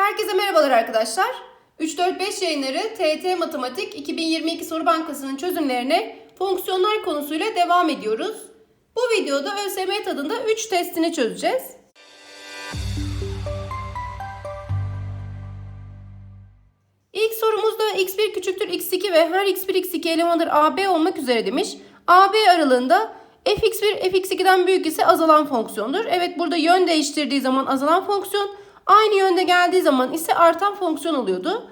Herkese merhabalar arkadaşlar. 3-4-5 yayınları TET Matematik 2022 Soru Bankası'nın çözümlerine fonksiyonlar konusuyla devam ediyoruz. Bu videoda ÖSYM tadında 3 testini çözeceğiz. İlk sorumuzda x1 küçüktür x2 ve her x1 x2 elemandır AB olmak üzere demiş. AB aralığında fx1 fx2'den büyük ise azalan fonksiyondur. Evet burada yön değiştirdiği zaman azalan fonksiyon, aynı yönde geldiği zaman ise artan fonksiyon oluyordu.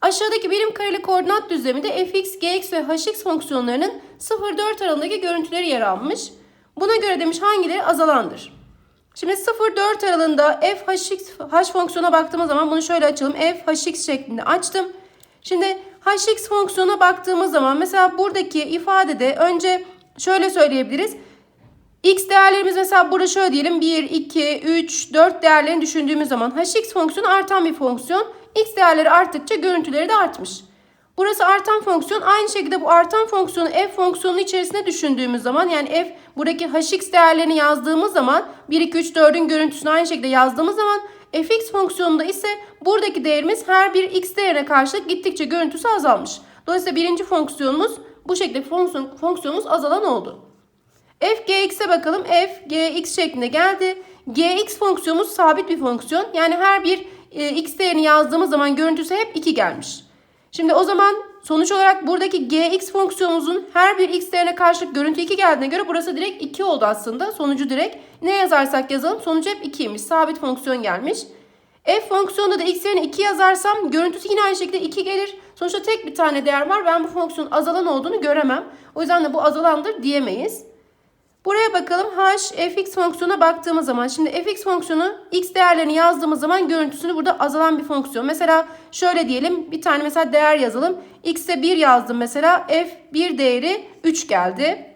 Aşağıdaki birim kareli koordinat düzleminde fx, gx ve hx fonksiyonlarının 0-4 aralığındaki görüntüleri yer almış. Buna göre demiş hangileri azalandır? Şimdi 0-4 aralığında f hx, h fonksiyona baktığımız zaman bunu şöyle açalım. f hx şeklinde açtım. Şimdi hx fonksiyona baktığımız zaman mesela buradaki ifadede önce şöyle söyleyebiliriz. X değerlerimiz mesela burada şöyle diyelim 1, 2, 3, 4 değerlerini düşündüğümüz zaman hx fonksiyonu artan bir fonksiyon. X değerleri arttıkça görüntüleri de artmış. Burası artan fonksiyon. Aynı şekilde bu artan fonksiyonu f fonksiyonu içerisinde düşündüğümüz zaman yani f buradaki hx değerlerini yazdığımız zaman 1, 2, 3, 4'ün görüntüsünü aynı şekilde yazdığımız zaman fx fonksiyonunda ise buradaki değerimiz her bir x değerine karşılık gittikçe görüntüsü azalmış. Dolayısıyla birinci fonksiyonumuz bu şekilde fonksiyon, fonksiyonumuz azalan oldu. F gx'e bakalım. f gx şeklinde geldi. gx fonksiyonumuz sabit bir fonksiyon. Yani her bir e, x değerini yazdığımız zaman görüntüsü hep 2 gelmiş. Şimdi o zaman sonuç olarak buradaki gx fonksiyonumuzun her bir x değerine karşılık görüntü 2 geldiğine göre burası direkt 2 oldu aslında. Sonucu direkt ne yazarsak yazalım sonucu hep 2'ymiş. Sabit fonksiyon gelmiş. f fonksiyonunda da x yerine 2 yazarsam görüntüsü yine aynı şekilde 2 gelir. Sonuçta tek bir tane değer var. Ben bu fonksiyonun azalan olduğunu göremem. O yüzden de bu azalandır diyemeyiz. Buraya bakalım h fx fonksiyona baktığımız zaman şimdi fx fonksiyonu x değerlerini yazdığımız zaman görüntüsünü burada azalan bir fonksiyon. Mesela şöyle diyelim bir tane mesela değer yazalım. x'e 1 yazdım mesela f1 değeri 3 geldi.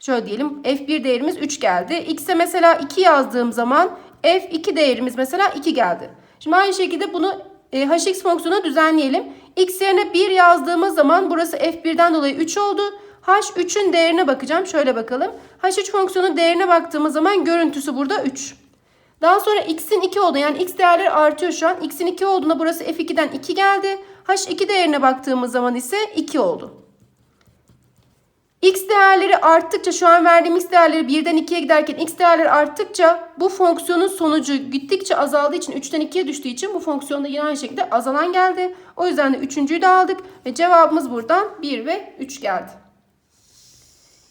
Şöyle diyelim f1 değerimiz 3 geldi. x'e mesela 2 yazdığım zaman f2 değerimiz mesela 2 geldi. Şimdi aynı şekilde bunu e, hx fonksiyonuna düzenleyelim. x yerine 1 yazdığımız zaman burası f1'den dolayı 3 oldu. H3'ün değerine bakacağım. Şöyle bakalım. H3 fonksiyonun değerine baktığımız zaman görüntüsü burada 3. Daha sonra x'in 2 oldu. Yani x değerleri artıyor şu an. x'in 2 olduğunda burası f2'den 2 geldi. H2 değerine baktığımız zaman ise 2 oldu. X değerleri arttıkça şu an verdiğim x değerleri 1'den 2'ye giderken x değerleri arttıkça bu fonksiyonun sonucu gittikçe azaldığı için 3'ten 2'ye düştüğü için bu fonksiyonda yine aynı şekilde azalan geldi. O yüzden de 3.'yü de aldık ve cevabımız buradan 1 ve 3 geldi.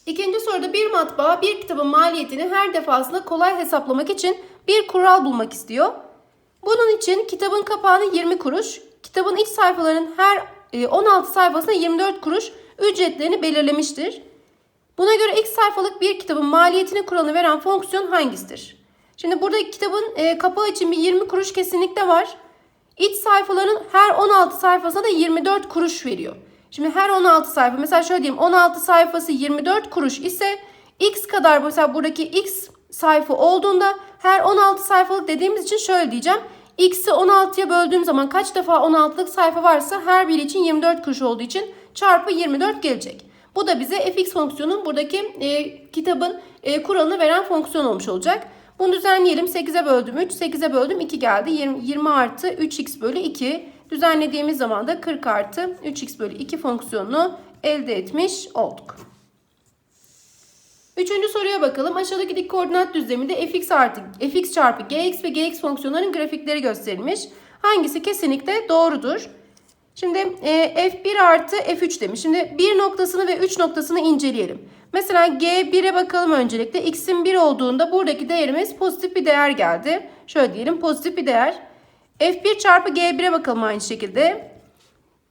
İkinci soruda bir matbaa bir kitabın maliyetini her defasında kolay hesaplamak için bir kural bulmak istiyor. Bunun için kitabın kapağını 20 kuruş, kitabın iç sayfalarının her 16 sayfasına 24 kuruş ücretlerini belirlemiştir. Buna göre ilk sayfalık bir kitabın maliyetini kuralını veren fonksiyon hangisidir? Şimdi burada kitabın e, kapağı için bir 20 kuruş kesinlikle var. İç sayfaların her 16 sayfasına da 24 kuruş veriyor. Şimdi her 16 sayfa mesela şöyle diyeyim 16 sayfası 24 kuruş ise x kadar mesela buradaki x sayfa olduğunda her 16 sayfalık dediğimiz için şöyle diyeceğim. x'i 16'ya böldüğüm zaman kaç defa 16'lık sayfa varsa her biri için 24 kuruş olduğu için çarpı 24 gelecek. Bu da bize fx fonksiyonun buradaki e, kitabın e, kuralını veren fonksiyon olmuş olacak. Bunu düzenleyelim. 8'e böldüm 3, 8'e böldüm 2 geldi. 20, 20 artı 3x bölü 2. Düzenlediğimiz zaman da 40 artı 3x bölü 2 fonksiyonunu elde etmiş olduk. Üçüncü soruya bakalım. Aşağıdaki dik koordinat düzleminde fx artı fx çarpı gx ve gx fonksiyonların grafikleri gösterilmiş. Hangisi kesinlikle doğrudur? Şimdi e, f1 artı f3 demiş. Şimdi 1 noktasını ve 3 noktasını inceleyelim. Mesela g1'e bakalım öncelikle. x'in 1 olduğunda buradaki değerimiz pozitif bir değer geldi. Şöyle diyelim pozitif bir değer. F1 çarpı g1'e bakalım aynı şekilde.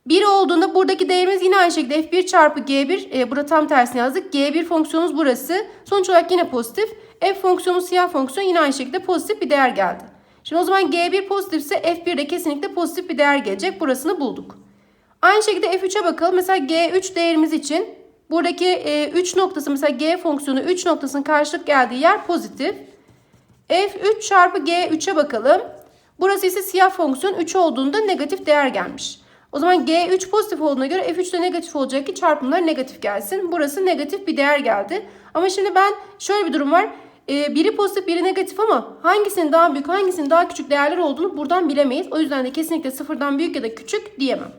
1 olduğunda buradaki değerimiz yine aynı şekilde f1 çarpı g1. E, burada tam tersini yazdık. g1 fonksiyonumuz burası. Sonuç olarak yine pozitif. f fonksiyonu siyah fonksiyon yine aynı şekilde pozitif bir değer geldi. Şimdi o zaman g1 pozitifse f1 de kesinlikle pozitif bir değer gelecek. Burasını bulduk. Aynı şekilde f3'e bakalım. Mesela g3 değerimiz için buradaki e, 3 noktası mesela g fonksiyonu 3 noktasının karşılık geldiği yer pozitif. f3 çarpı g3'e bakalım. Burası ise siyah fonksiyon 3 olduğunda negatif değer gelmiş. O zaman G3 pozitif olduğuna göre F3 de negatif olacak ki çarpımlar negatif gelsin. Burası negatif bir değer geldi. Ama şimdi ben şöyle bir durum var. e, biri pozitif biri negatif ama hangisinin daha büyük hangisinin daha küçük değerler olduğunu buradan bilemeyiz. O yüzden de kesinlikle sıfırdan büyük ya da küçük diyemem.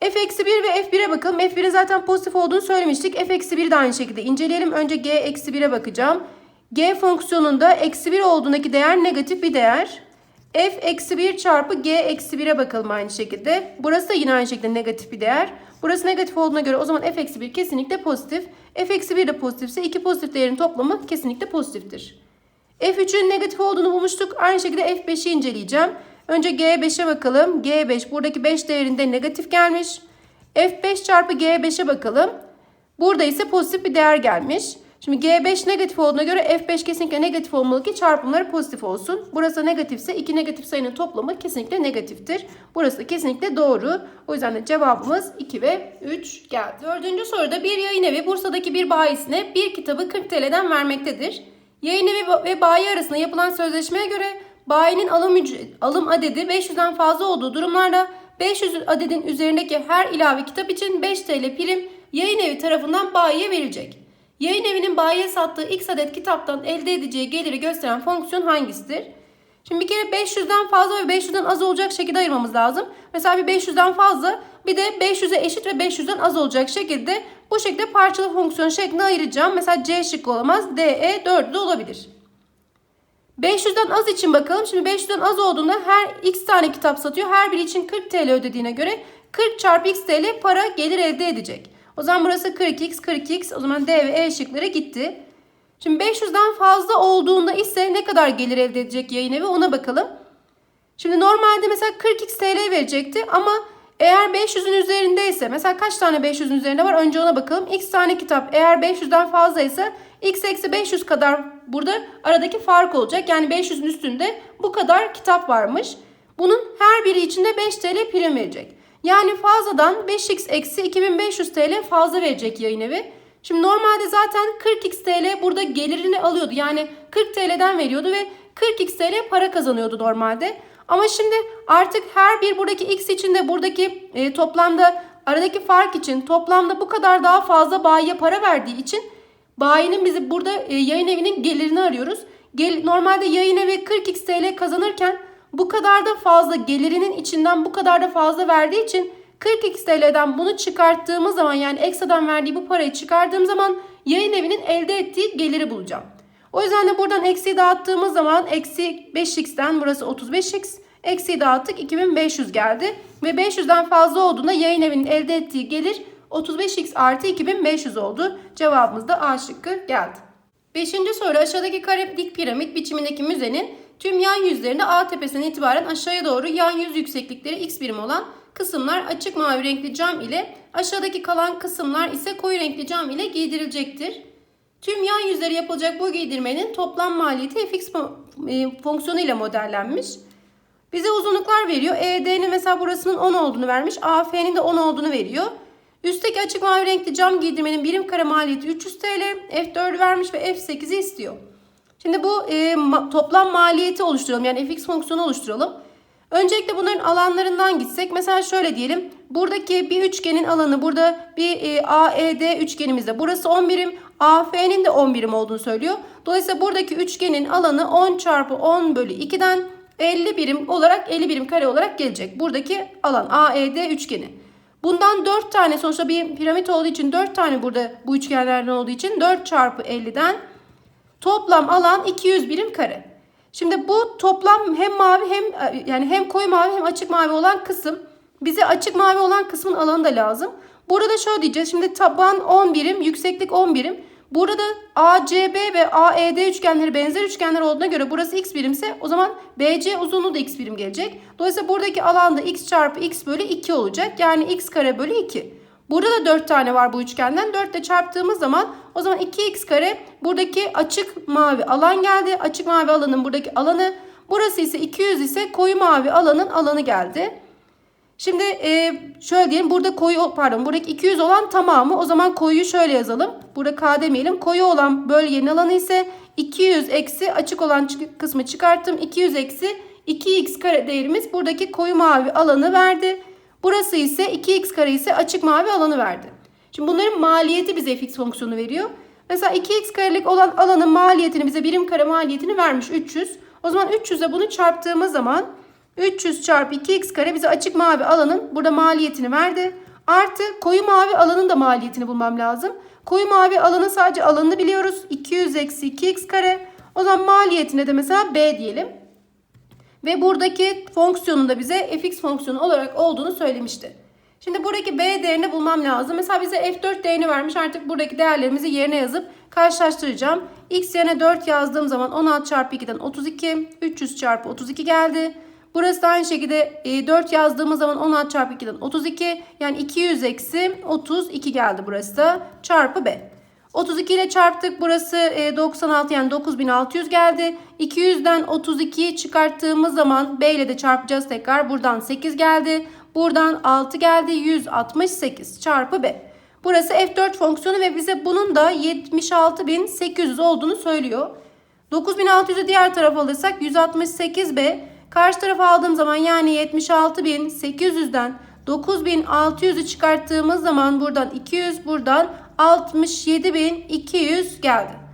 f-1 ve f1'e bakalım. f1'in zaten pozitif olduğunu söylemiştik. f-1'i de aynı şekilde inceleyelim. Önce g-1'e bakacağım. G fonksiyonunda eksi 1 olduğundaki değer negatif bir değer. f eksi 1 çarpı g eksi 1'e bakalım aynı şekilde. Burası da yine aynı şekilde negatif bir değer. Burası negatif olduğuna göre o zaman f eksi 1 kesinlikle pozitif. f eksi 1 de pozitifse iki pozitif değerin toplamı kesinlikle pozitiftir. f3'ün negatif olduğunu bulmuştuk. Aynı şekilde f5'i inceleyeceğim. Önce g5'e bakalım. g5 buradaki 5 değerinde negatif gelmiş. f5 çarpı g5'e bakalım. Burada ise pozitif bir değer gelmiş. Şimdi G5 negatif olduğuna göre F5 kesinlikle negatif olmalı ki çarpımları pozitif olsun. Burası negatifse iki negatif sayının toplamı kesinlikle negatiftir. Burası da kesinlikle doğru. O yüzden de cevabımız 2 ve 3 geldi. Dördüncü soruda bir yayın evi Bursa'daki bir bayisine bir kitabı 40 TL'den vermektedir. Yayın evi ve bayi arasında yapılan sözleşmeye göre bayinin alım, alım adedi 500'den fazla olduğu durumlarda 500 adedin üzerindeki her ilave kitap için 5 TL prim yayın evi tarafından bayiye verilecek. Yayın evinin bayiye sattığı x adet kitaptan elde edeceği geliri gösteren fonksiyon hangisidir? Şimdi bir kere 500'den fazla ve 500'den az olacak şekilde ayırmamız lazım. Mesela bir 500'den fazla bir de 500'e eşit ve 500'den az olacak şekilde bu şekilde parçalı fonksiyon şeklinde ayıracağım. Mesela C şıkkı olamaz. D, E, 4 de olabilir. 500'den az için bakalım. Şimdi 500'den az olduğunda her x tane kitap satıyor. Her biri için 40 TL ödediğine göre 40 çarpı x TL para gelir elde edecek. O zaman burası 40x, 40x. O zaman D ve E şıkları gitti. Şimdi 500'den fazla olduğunda ise ne kadar gelir elde edecek yayın evi ona bakalım. Şimdi normalde mesela 40x TL verecekti ama eğer 500'ün üzerindeyse mesela kaç tane 500'ün üzerinde var önce ona bakalım. X tane kitap eğer 500'den fazlaysa x eksi 500 kadar burada aradaki fark olacak. Yani 500'ün üstünde bu kadar kitap varmış. Bunun her biri içinde 5 TL prim verecek. Yani fazladan 5x eksi 2500 TL fazla verecek yayın evi. Şimdi normalde zaten 40x TL burada gelirini alıyordu. Yani 40 TL'den veriyordu ve 40x TL para kazanıyordu normalde. Ama şimdi artık her bir buradaki x için de buradaki e, toplamda aradaki fark için toplamda bu kadar daha fazla bayiye para verdiği için bayinin bizi burada e, yayın evinin gelirini arıyoruz. Gel, normalde yayın evi 40x TL kazanırken bu kadar da fazla gelirinin içinden bu kadar da fazla verdiği için 40x TL'den bunu çıkarttığımız zaman yani ekstradan verdiği bu parayı çıkardığım zaman yayın evinin elde ettiği geliri bulacağım. O yüzden de buradan eksiği dağıttığımız zaman eksi 5x'ten burası 35x. Eksiği dağıttık 2500 geldi. Ve 500'den fazla olduğunda yayın evinin elde ettiği gelir 35x artı 2500 oldu. Cevabımız da A şıkkı geldi. Beşinci soru aşağıdaki kare dik piramit biçimindeki müzenin tüm yan yüzlerinde A tepesinden itibaren aşağıya doğru yan yüz yükseklikleri x birim olan kısımlar açık mavi renkli cam ile aşağıdaki kalan kısımlar ise koyu renkli cam ile giydirilecektir. Tüm yan yüzleri yapılacak bu giydirmenin toplam maliyeti fx e, fonksiyonu ile modellenmiş. Bize uzunluklar veriyor. ED'nin mesela burasının 10 olduğunu vermiş. AF'nin de 10 olduğunu veriyor. Üstteki açık mavi renkli cam giydirmenin birim kare maliyeti 300 TL. F4 vermiş ve F8'i istiyor. Şimdi bu e, ma toplam maliyeti oluşturalım. Yani fx fonksiyonu oluşturalım. Öncelikle bunların alanlarından gitsek. Mesela şöyle diyelim. Buradaki bir üçgenin alanı burada bir e, AED üçgenimizde. Burası 10 birim. AF'nin de 10 birim olduğunu söylüyor. Dolayısıyla buradaki üçgenin alanı 10 çarpı 10 bölü 2'den 50 birim olarak 50 birim kare olarak gelecek. Buradaki alan AED üçgeni. Bundan 4 tane sonuçta bir piramit olduğu için 4 tane burada bu üçgenlerden olduğu için 4 çarpı 50'den toplam alan 200 birim kare. Şimdi bu toplam hem mavi hem yani hem koyu mavi hem açık mavi olan kısım bize açık mavi olan kısmın alanı da lazım. Burada şöyle diyeceğiz. Şimdi taban 10 birim, yükseklik 10 birim. Burada ACB ve AED üçgenleri benzer üçgenler olduğuna göre burası x birimse o zaman BC uzunluğu da x birim gelecek. Dolayısıyla buradaki alanda x çarpı x bölü 2 olacak. Yani x kare bölü 2. Burada da 4 tane var bu üçgenden. 4 ile çarptığımız zaman o zaman 2x kare buradaki açık mavi alan geldi. Açık mavi alanın buradaki alanı. Burası ise 200 ise koyu mavi alanın alanı geldi. Şimdi e, şöyle diyelim burada koyu pardon buradaki 200 olan tamamı o zaman koyuyu şöyle yazalım. Burada k demeyelim. Koyu olan bölgenin alanı ise 200 eksi açık olan kısmı çıkarttım. 200 eksi 2x kare değerimiz buradaki koyu mavi alanı verdi. Burası ise 2x kare ise açık mavi alanı verdi. Şimdi bunların maliyeti bize fx fonksiyonu veriyor. Mesela 2x karelik olan alanın maliyetini bize birim kare maliyetini vermiş 300. O zaman 300'e bunu çarptığımız zaman 300 çarpı 2x kare bize açık mavi alanın burada maliyetini verdi. Artı koyu mavi alanın da maliyetini bulmam lazım. Koyu mavi alanın sadece alanını biliyoruz. 200 eksi 2x kare. O zaman maliyetine de mesela b diyelim. Ve buradaki fonksiyonun da bize fx fonksiyonu olarak olduğunu söylemişti. Şimdi buradaki b değerini bulmam lazım. Mesela bize f4 değerini vermiş. Artık buradaki değerlerimizi yerine yazıp karşılaştıracağım. x yerine 4 yazdığım zaman 16 çarpı 2'den 32. 300 çarpı 32 geldi. Burası da aynı şekilde 4 yazdığımız zaman 16 çarpı 2'den 32. Yani 200 eksi 32 geldi burası da. Çarpı b. 32 ile çarptık. Burası 96 yani 9600 geldi. 200'den 32'yi çıkarttığımız zaman b ile de çarpacağız tekrar. Buradan 8 geldi. Buradan 6 geldi. 168 çarpı b. Burası F4 fonksiyonu ve bize bunun da 76.800 olduğunu söylüyor. 9600'ü diğer tarafa alırsak 168b. Karşı tarafa aldığım zaman yani 76.800'den 9600'ü çıkarttığımız zaman buradan 200 buradan 67.200 geldi.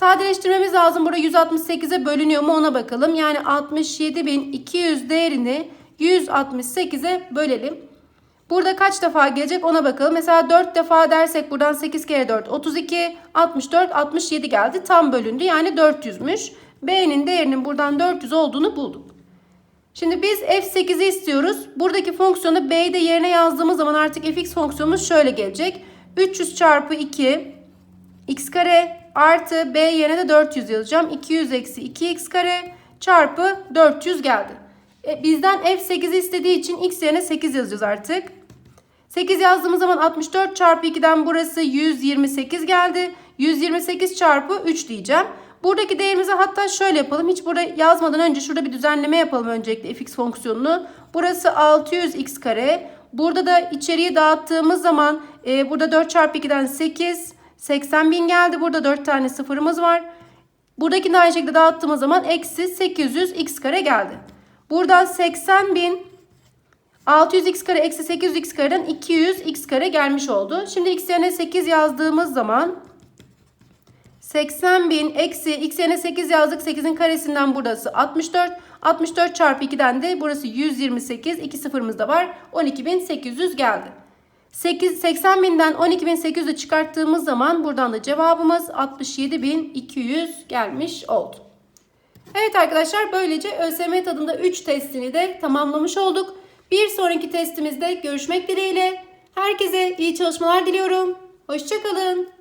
Sadeleştirmemiz lazım. Burada 168'e bölünüyor mu ona bakalım. Yani 67.200 değerini 168'e bölelim. Burada kaç defa gelecek ona bakalım. Mesela 4 defa dersek buradan 8 kere 4 32 64 67 geldi. Tam bölündü yani 400'müş. B'nin değerinin buradan 400 olduğunu bulduk. Şimdi biz f8'i istiyoruz. Buradaki fonksiyonu b'yi de yerine yazdığımız zaman artık fx fonksiyonumuz şöyle gelecek. 300 çarpı 2 x kare artı b yerine de 400 yazacağım. 200 eksi 2x kare çarpı 400 geldi. E, bizden f8'i istediği için x yerine 8 yazacağız artık. 8 yazdığımız zaman 64 çarpı 2'den burası 128 geldi. 128 çarpı 3 diyeceğim. Buradaki değerimizi hatta şöyle yapalım. Hiç burada yazmadan önce şurada bir düzenleme yapalım öncelikle fx fonksiyonunu. Burası 600x kare. Burada da içeriye dağıttığımız zaman e, burada 4 çarpı 2'den 8. 80 bin geldi. Burada 4 tane sıfırımız var. Buradaki de aynı şekilde dağıttığımız zaman eksi 800x kare geldi. Buradan 80 bin 600x kare eksi 800x kareden 200x kare gelmiş oldu. Şimdi x yerine 8 yazdığımız zaman 80 bin eksi x yerine 8 yazdık. 8'in karesinden burası 64. 64 çarpı 2'den de burası 128. 2 sıfırımız da var. 12.800 geldi. 8, 80 binden 12.800'ü çıkarttığımız zaman buradan da cevabımız 67.200 gelmiş oldu. Evet arkadaşlar böylece ÖSYM tadında 3 testini de tamamlamış olduk. Bir sonraki testimizde görüşmek dileğiyle. Herkese iyi çalışmalar diliyorum. Hoşçakalın.